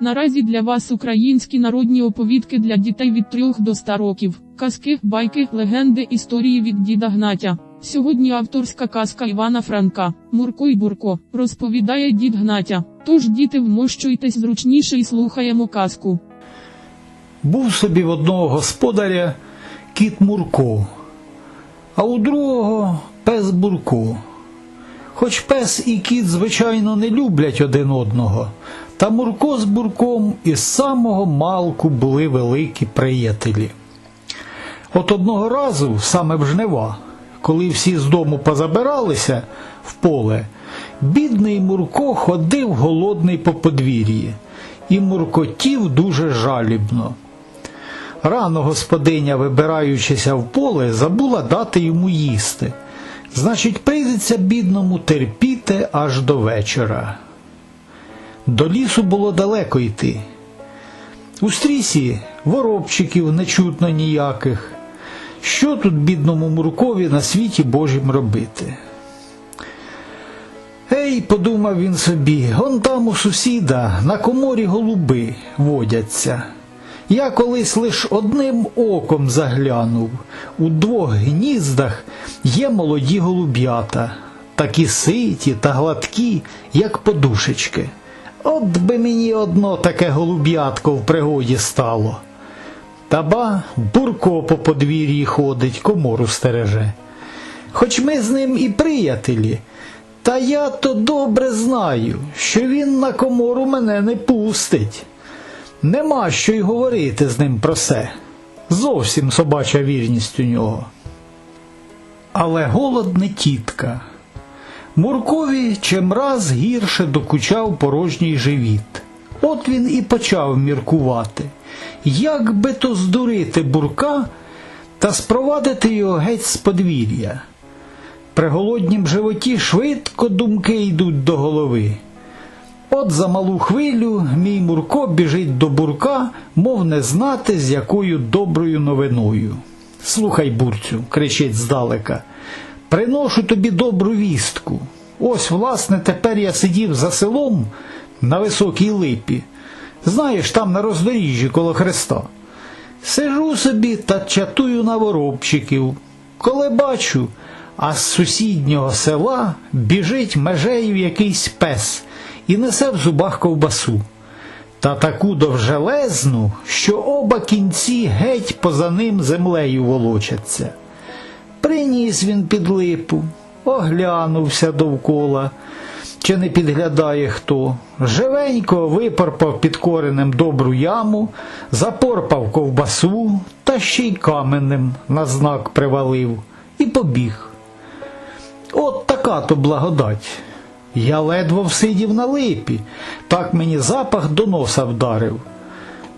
Наразі для вас українські народні оповідки для дітей від 3 до 100 років. Казки, байки, легенди, історії від діда Гнатя. Сьогодні авторська казка Івана Франка Мурко і Бурко розповідає дід Гнатя. Тож діти вмощуйтесь зручніше і слухаємо казку. Був собі в одного господаря кіт Мурко, а у другого пес Бурко. Хоч пес і кіт, звичайно, не люблять один одного, та Мурко з Бурком із самого малку були великі приятелі. От одного разу, саме в жнива, коли всі з дому позабиралися в поле, бідний Мурко ходив голодний по подвір'ї і муркотів дуже жалібно. Рано господиня, вибираючися в поле, забула дати йому їсти. Значить, прийдеться бідному терпіти аж до вечора. До лісу було далеко йти. У стрісі воробчиків не чутно ніяких. Що тут бідному Муркові на світі Божім робити? Ей, подумав він собі, он там у сусіда на коморі голуби водяться. Я колись лиш одним оком заглянув. У двох гніздах є молоді голуб'ята, такі ситі та гладкі, як подушечки. От би мені одно таке голуб'ятко в пригоді стало. Та ба, бурко по подвір'ї ходить, комору стереже. Хоч ми з ним і приятелі, та я то добре знаю, що він на комору мене не пустить. Нема що й говорити з ним про це. Зовсім собача вірність у нього. Але голод не тітка. Муркові чимраз гірше докучав порожній живіт. От він і почав міркувати, як би то здурити бурка та спровадити його геть з подвір'я. При голоднім животі швидко думки йдуть до голови. От за малу хвилю мій Мурко біжить до бурка, мов не знати, з якою доброю новиною. Слухай, бурцю, кричить здалека, приношу тобі добру вістку. Ось, власне, тепер я сидів за селом на високій липі. Знаєш, там на роздоріжжі коло хреста. Сижу собі та чатую на воробчиків. Коли бачу, а з сусіднього села біжить межею якийсь пес і несе в зубах ковбасу. Та таку довжелезну, що оба кінці геть поза ним землею волочаться. Приніс він під липу, оглянувся довкола, чи не підглядає хто. Живенько випорпав під коренем добру яму, запорпав ковбасу та ще й каменем на знак привалив і побіг. От така то благодать. Я ледве всидів на липі, так мені запах до носа вдарив.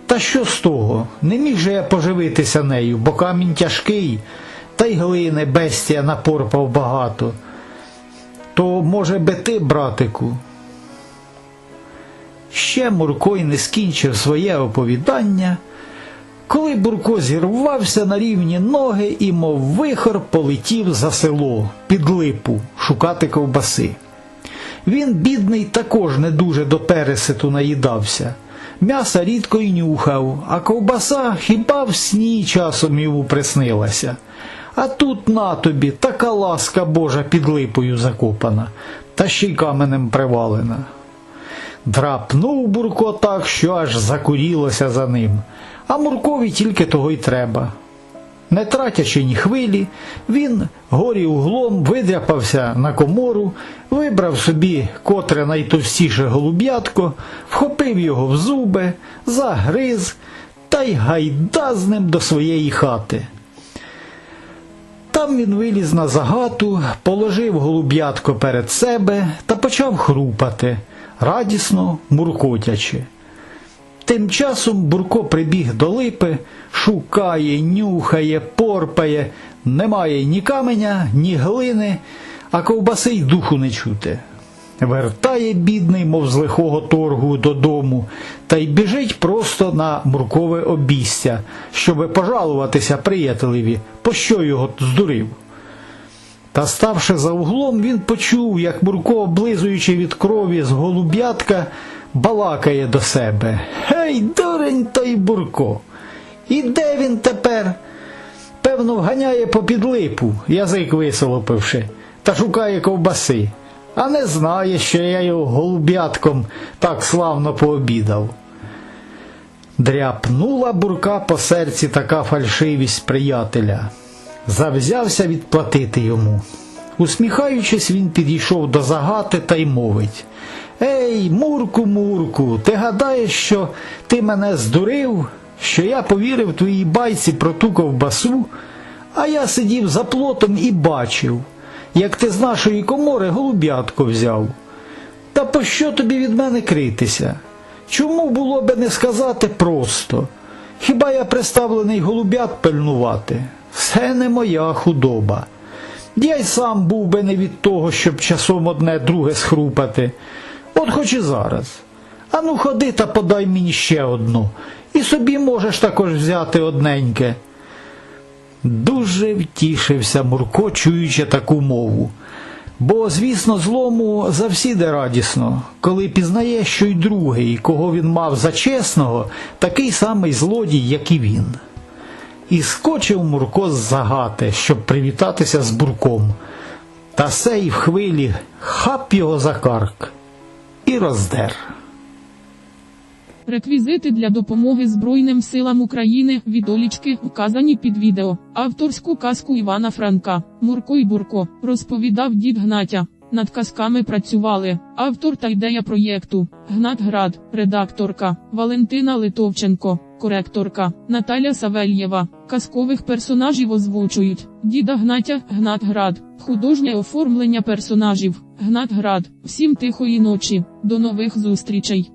Та що з того? Не міг же я поживитися нею, бо камінь тяжкий, та й глини бестія напорпав багато. То, може би ти, братику? Ще Мурко й не скінчив своє оповідання, коли Бурко зірвався на рівні ноги і, мов вихор, полетів за село під липу шукати ковбаси. Він, бідний, також не дуже до переситу наїдався. М'яса рідко й нюхав, а ковбаса хіба в сні часом йому приснилася. А тут на тобі така ласка Божа під липою закопана, та ще й каменем привалена. Драпнув Бурко так, що аж закурілося за ним, а Муркові тільки того й треба. Не тратячи ні хвилі, він горі углом видряпався на комору, вибрав собі котре найтовстіше голуб'ятко, вхопив його в зуби, загриз та й гайда з ним до своєї хати. Там він виліз на загату, положив голуб'ятко перед себе та почав хрупати, радісно муркотячи. Тим часом Бурко прибіг до липи, шукає, нюхає, порпає, немає ні каменя, ні глини, а ковбаси й духу не чути. Вертає бідний, мов з лихого торгу додому, та й біжить просто на муркове обійстя, щоби пожалуватися приятелеві, пощо його здурив. Та ставши за углом, він почув, як Мурко, облизуючи від крові з голуб'ятка, балакає до себе. Гей, дурень той бурко. І де він тепер? Певно, вганяє попід липу, язик висолопивши, та шукає ковбаси, а не знає, що я його голуб'ятком так славно пообідав. Дряпнула бурка по серці така фальшивість приятеля. Завзявся відплатити йому. Усміхаючись, він підійшов до загати та й мовить Ей, Мурку, Мурку, ти гадаєш, що ти мене здурив, що я повірив твоїй байці про ту ковбасу, а я сидів за плотом і бачив, як ти з нашої комори голуб'ятко взяв. Та пощо тобі від мене критися? Чому було би не сказати просто? Хіба я приставлений голуб'ят пильнувати? Все не моя худоба. Я й сам був би не від того, щоб часом одне друге схрупати. От хоч і зараз. Ану ходи та подай мені ще одну, і собі можеш також взяти одненьке. Дуже втішився Мурко, чуючи таку мову. Бо, звісно, злому завсіди радісно, коли пізнає, що й другий, кого він мав за чесного, такий самий злодій, як і він. І скочив Мурко з загати, щоб привітатися з бурком. Та сей в хвилі хап його за карк і роздер. Реквізити для допомоги Збройним силам України від Олічки вказані під відео. Авторську казку Івана Франка Мурко і Бурко розповідав дід Гнатя. Над казками працювали автор та ідея проєкту Гнат Град, редакторка Валентина Литовченко, коректорка Наталя Савельєва. Казкових персонажів озвучують Діда Гнатя, Гнат Град, художнє оформлення персонажів Гнат Град. Всім тихої ночі. До нових зустрічей.